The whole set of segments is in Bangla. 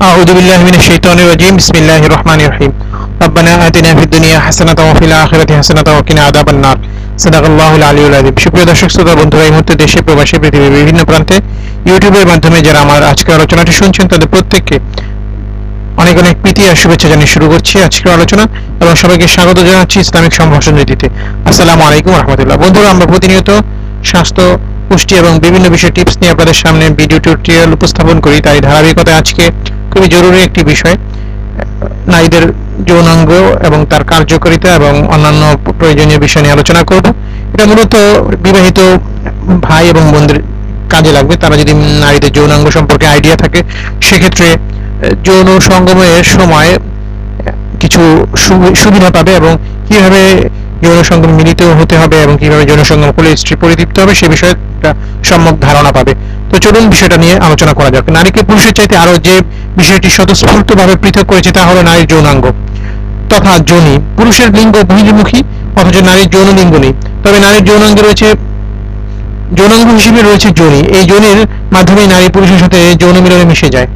أعوذ بالله من الشيطان الرجيم بسم الله الرحمن الرحيم ربنا آتنا في الدنيا حسنة وفي الآخرة حسنة وقنا عذاب النار صدق الله العلي العظيم সুপ্রিয় দর্শক শ্রোতা বন্ধুরা এই মুহূর্তে দেশে প্রবাসী পৃথিবীর বিভিন্ন প্রান্তে ইউটিউবের মাধ্যমে যারা আমার আজকের আলোচনাটি শুনছেন তাদের প্রত্যেককে অনেক অনেক প্রীতি আর শুভেচ্ছা জানিয়ে শুরু করছি আজকের আলোচনা এবং সবাইকে স্বাগত জানাচ্ছি ইসলামিক সম্ভাষণ নীতিতে আসসালামু আলাইকুম রহমতুল্লাহ বন্ধুরা আমরা প্রতিনিয়ত স্বাস্থ্য পুষ্টি এবং বিভিন্ন বিষয় টিপস নিয়ে আপনাদের সামনে ভিডিও টিউটোরিয়াল উপস্থাপন করি তাই ধারাবাহিকতায় আজকে খুবই জরুরি একটি বিষয়। নারীদের যৌনাঙ্গ এবং তার কার্যকারিতা এবং অন্যান্য প্রয়োজনীয় বিষয় নিয়ে আলোচনা করব। এটা মূলত বিবাহিত ভাই এবং বোনদের কাজে লাগবে। তারা যদি নারীদের যৌনাঙ্গ সম্পর্কে আইডিয়া থাকে, সেক্ষেত্রে যৌন সঙ্গমের সময় কিছু সুবিধা পাবে এবং কীভাবে যৌন সঙ্গম মিলিত হতে হবে এবং কীভাবে যৌন সঙ্গম করলে স্ত্রী পরিতৃপ্ত হবে সে বিষয়ে একটা সম্যক ধারণা পাবে। তো চলুন বিষয়টা নিয়ে আলোচনা করা যাক। নারীকে পুরুষের চাইতে আরও যে বিষয়টি স্বতঃস্ফূর্তভাবে পৃথক করেছে তা হলো নারীর যৌনাঙ্গ তথা যোনি। পুরুষের লিঙ্গ বহির্মুখী অথচ নারীর যৌন লিঙ্গ নেই। তবে নারীর যৌনাঙ্গে রয়েছে যৌনাঙ্গ হিসেবে রয়েছে যোনি। এই যোনির মাধ্যমে নারী পুরুষের সাথে যৌন মিলনে মিশে যায়।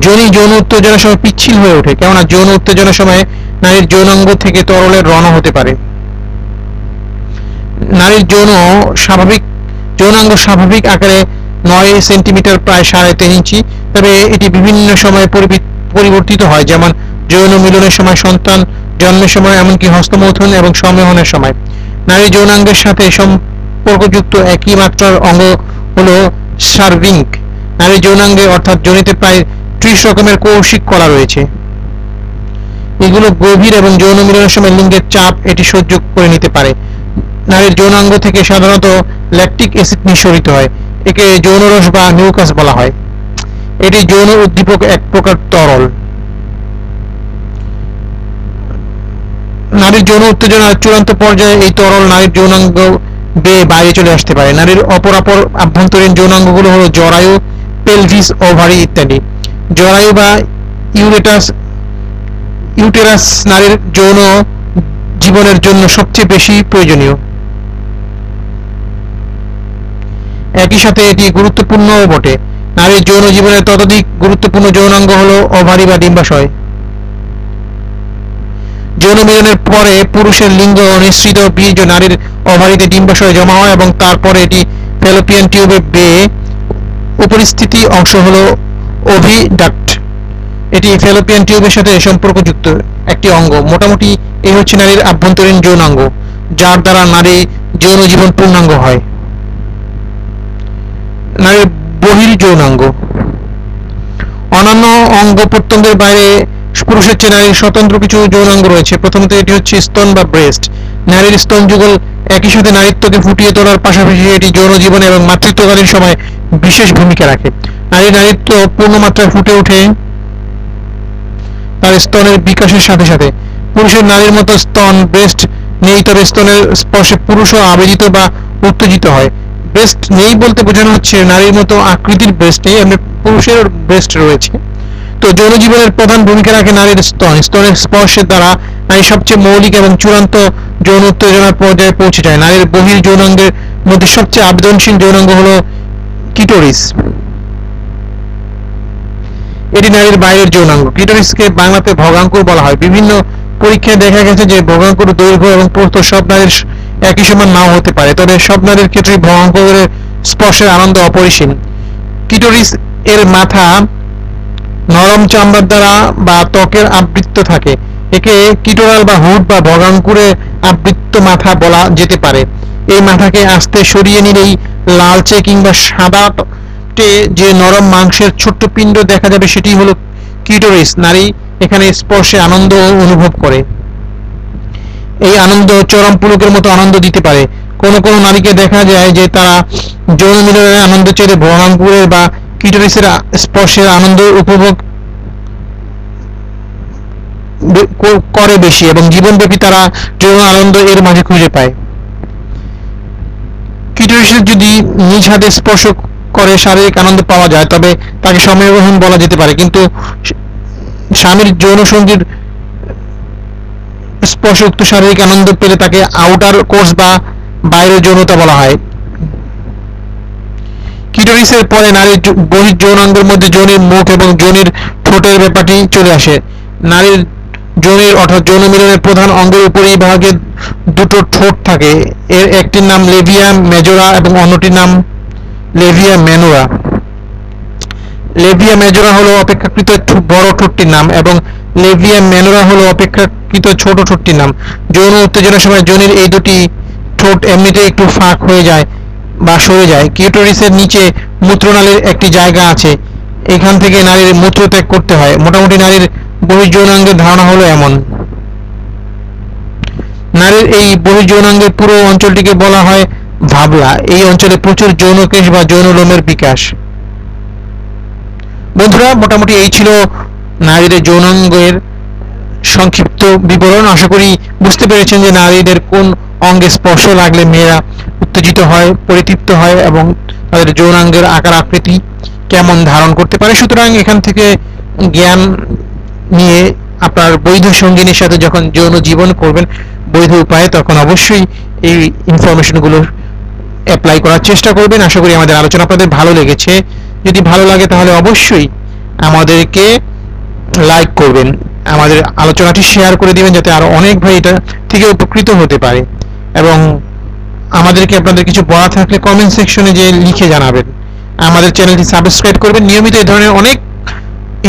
যোনি যৌন উত্তেজনার সময় পিচ্ছিল হয়ে ওঠে। কেননা যৌন উত্তেজনার সময় নারীর যৌনাঙ্গ থেকে তরলের রণ হতে পারে। নারীর যৌন স্বাভাবিক, যৌনাঙ্গ স্বাভাবিক আকারে নয় সেন্টিমিটার প্রায় সাড়ে তিন ইঞ্চি। তবে এটি বিভিন্ন সময়ে পরিবর্তিত হয়, যেমন যৌন মিলনের সময় সন্তান জন্মের সময়, এমনকি হস্তমৈথুন এবং সম্মোহনের সময়। নারী যৌনাঙ্গের সাথে সম্পর্কযুক্ত একই মাত্রার অঙ্গ হল সার্ভিঙ্ক। নারী যৌনাঙ্গে অর্থাৎ যোনিতে প্রায় ত্রিশ রকমের কৌশিক কলা রয়েছে। এগুলো গভীর এবং যৌন মিলনের সময় লিঙ্গের চাপ এটি সহ্য করে নিতে পারে। নারীর যৌনাঙ্গ থেকে সাধারণত ল্যাকটিক অ্যাসিড নিঃসরিত হয়, একে যৌনরস বা নিউকাস বলা হয়। এটি যৌন উদ্দীপক এক প্রকার তরল। নারীর যৌন উত্তেজনার চূড়ান্ত পর্যায়ে এই তরল নারীর যৌনাঙ্গ বেয়ে বাইরে চলে আসতে পারে। নারীর অপরাপর আভ্যন্তরীণ যৌনাঙ্গগুলো হলো জরায়ু পেলভিস ওভারি ইত্যাদি। জরায়ু বা ইউরেটাস ইউটেরাস নারীর যৌন জীবনের জন্য সবচেয়ে বেশি প্রয়োজনীয়। একই সাথে এটি গুরুত্বপূর্ণও বটে। নারীর যৌন জীবনের ততোধিক গুরুত্বপূর্ণ যৌনাঙ্গ হল ওভারি বা ডিম্বাশয়। যৌন মিলনের পরে পুরুষের লিঙ্গ নিঃসৃত বীর্য নারীর ওভারিতে ডিম্বাশয়ে জমা হয় এবং তারপরে এটি ফেলোপিয়ান টিউবে বেয়ে উপরিস্থিতি অংশ হল ওভিডাক্ট এটি ফেলোপিয়ান টিউবের সাথে সম্পর্কযুক্ত একটি অঙ্গ। মোটামুটি এই হচ্ছে নারীর আভ্যন্তরীণ যৌনাঙ্গ, যার দ্বারা নারী যৌন জীবন পূর্ণাঙ্গ হয়। নারীর বহির যৌনাঙ্গ। অন্যান্য অঙ্গ প্রত্যঙ্গের বাইরে পুরুষের চেয়ে নারীর স্বতন্ত্র কিছু যৌনাঙ্গ রয়েছে। প্রথমত এটি হচ্ছে স্তন বা ব্রেস্ট নারীর স্তন যুগল একই সাথে নারীত্বকে ফুটিয়ে তোলার পাশাপাশি এটি যৌন জীবন এবং মাতৃত্বকালীন সময় বিশেষ ভূমিকা রাখে। নারী নারীত্ব পূর্ণ মাত্রায় ফুটে ওঠে তার স্তনের বিকাশের সাথে সাথে। পুরুষের নারীর মতো স্তন ব্রেস্ট নেই, তবে স্তনের স্পর্শে পুরুষও আবেদিত বা উত্তেজিত হয়। ব্রেস্ট নেই বলতে বোঝানো হচ্ছে, নারীর মতো আকৃতির ব্রেস্ট নেই, এমনি পুরুষের ব্রেস্ট রয়েছে। তো যৌন জীবনের প্রধান ভূমিকা রাখে নারীর স্তন। স্তনের স্পর্শের দ্বারা নারী সবচেয়ে মৌলিক এবং চূড়ান্ত যৌন উত্তেজনার পর্যায়ে পৌঁছে যায়। নারীর বহির যৌনাঙ্গের মধ্যে সবচেয়ে আবেদনশীল যৌনাঙ্গ হলো কিটোরিস এটি নারীর বাইরের যৌনাঙ্গ। ক্লিটোরিসকে বাংলাতে ভগাঙ্কুর বলা হয়। বিভিন্ন পরীক্ষায় দেখা গেছে যে ভগাঙ্কুর দৈর্ঘ্য এবং প্রস্থ সব নারীর একই সমান নাও হতে পারে, তবে সব নারীর ক্ষেত্রে স্পর্শের আনন্দ অপরিসীম। কিটোরিস এর মাথা নরম চামড়ার দ্বারা বা ত্বকের আবৃত্ত থাকে। একে কিটোরাল বা হুড বা ভগাঙ্কুরে আবৃত্ত মাথা বলা যেতে পারে। এই মাথাকে আস্তে সরিয়ে নিলেই লালচে কিংবা সাদাটে যে নরম মাংসের ছোট্ট পিণ্ড দেখা যাবে, সেটি হলো কিটোরিস। নারী এখানে স্পর্শে আনন্দ অনুভব করে। এই আনন্দ, চরম পুলকের মতো আনন্দ দিতে পারে। কোন কোন নারীকে দেখা যায় যে তারা যৌন মিলনের আনন্দ চেয়ে ভগাঙ্কুরের বা কিটোরিসের স্পর্শের আনন্দ উপভোগ করে বেশি এবং জীবনব্যাপী তারা যৌন আনন্দ এর মাঝে খুঁজে পায়। কিটোরিসের যদি নিজ হাতে স্পর্শ করে শারীরিক আনন্দ পাওয়া যায়, তবে তাকে সময়গ্রহণ বলা যেতে পারে। কিন্তু স্বামীর যৌন সঙ্গীর স্পর্শোক্ত শারীরিক আনন্দ পেলে তাকে আউটার কোর্স বা বাইরের যৌনতা বলা হয়। কিটোরিসের পরে নারীর যৌ- বহিঃ যৌনাঙ্গের মধ্যে যোনির মুখ এবং যোনির ঠোঁটের ব্যাপারটি চলে আসে। নারীর যোনির অর্থাৎ যৌন মিলনের প্রধান অঙ্গের উপরিভাগে দুটো ঠোঁট থাকে। এর একটির নাম লেভিয়া মেজোরা এবং অন্যটির নাম লেভিয়া মেনোরা লেভিয়া মেজোরা হলো অপেক্ষাকৃত বড় ঠোঁটটির নাম এবং লেভিয়া মেনোরা হলো অপেক্ষাকৃত ছোট ঠোঁটটির নাম। যৌন উত্তেজনার সময় যোনির এই দুটি ঠোঁট এমনিতেই একটু ফাঁক হয়ে যায় বা সরে যায়। কিউটোরিসের নিচে মূত্রনালীর একটি জায়গা আছে। এখান থেকে নারীর মূত্র ত্যাগ করতে হয়। মোটামুটি নারীর বহির্যৌনাঙ্গের ধারণা হলো এমন। নারীর এই বহির্যৌনাঙ্গের পুরো অঞ্চলটিকে বলা হয় ভাবলা। এই অঞ্চলে প্রচুর যৌনকেশ বা যৌন লোমের বিকাশ। বন্ধুরা, মোটামুটি এই ছিল নারীদের যৌনাঙ্গের সংক্ষিপ্ত বিবরণ। আশা করি বুঝতে পেরেছেন যে নারীদের কোন অঙ্গে স্পর্শ লাগলে মেয়েরা উত্তেজিত হয়, পরিতৃপ্ত হয় এবং তাদের যৌনাঙ্গের আকার আকৃতি কেমন ধারণ করতে পারে। সুতরাং এখান থেকে জ্ঞান নিয়ে আপনার বৈধ সঙ্গিনীর সাথে যখন যৌন জীবন করবেন, বৈধ উপায়ে, তখন অবশ্যই এই ইনফরমেশনগুলো অ্যাপ্লাই করার চেষ্টা করবেন। আশা করি আমাদের আলোচনা আপনাদের ভালো লেগেছে। যদি ভালো লাগে তাহলে অবশ্যই আমাদেরকে লাইক করবেন, আমাদের আলোচনাটি শেয়ার করে দিবেন যাতে আরও অনেক ভাই এটা থেকে উপকৃত হতে পারে। এবং আমাদেরকে আপনাদের কিছু বলা থাকলে কমেন্ট সেকশনে যে লিখে জানাবেন। আমাদের চ্যানেলটি সাবস্ক্রাইব করবেন। নিয়মিত এই ধরনের অনেক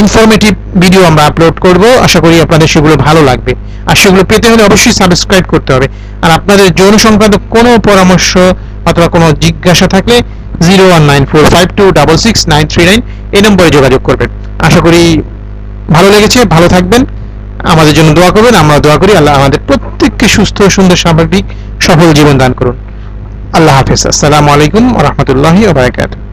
ইনফরমেটিভ ভিডিও আমরা আপলোড করব। আশা করি আপনাদের সেগুলো ভালো লাগবে। আর সেগুলো পেতে হলে অবশ্যই সাবস্ক্রাইব করতে হবে। আর আপনাদের যৌন সংক্রান্ত কোনো পরামর্শ অথবা কোনো জিজ্ঞাসা থাকলে এই নম্বরে যোগাযোগ করবেন। আশা করি ভালো লেগেছে, ভালো থাকবেন। আমাদের জন্য দোয়া করবেন, আমরা দোয়া করি, আল্লাহ আমাদের প্রত্যেককে সুস্থ সুন্দর স্বাভাবিক সফল জীবন দান করুন। আল্লাহ হাফেজ। আসসালামু আলাইকুম রহমতুল্লাহি ওবরাকাতুহু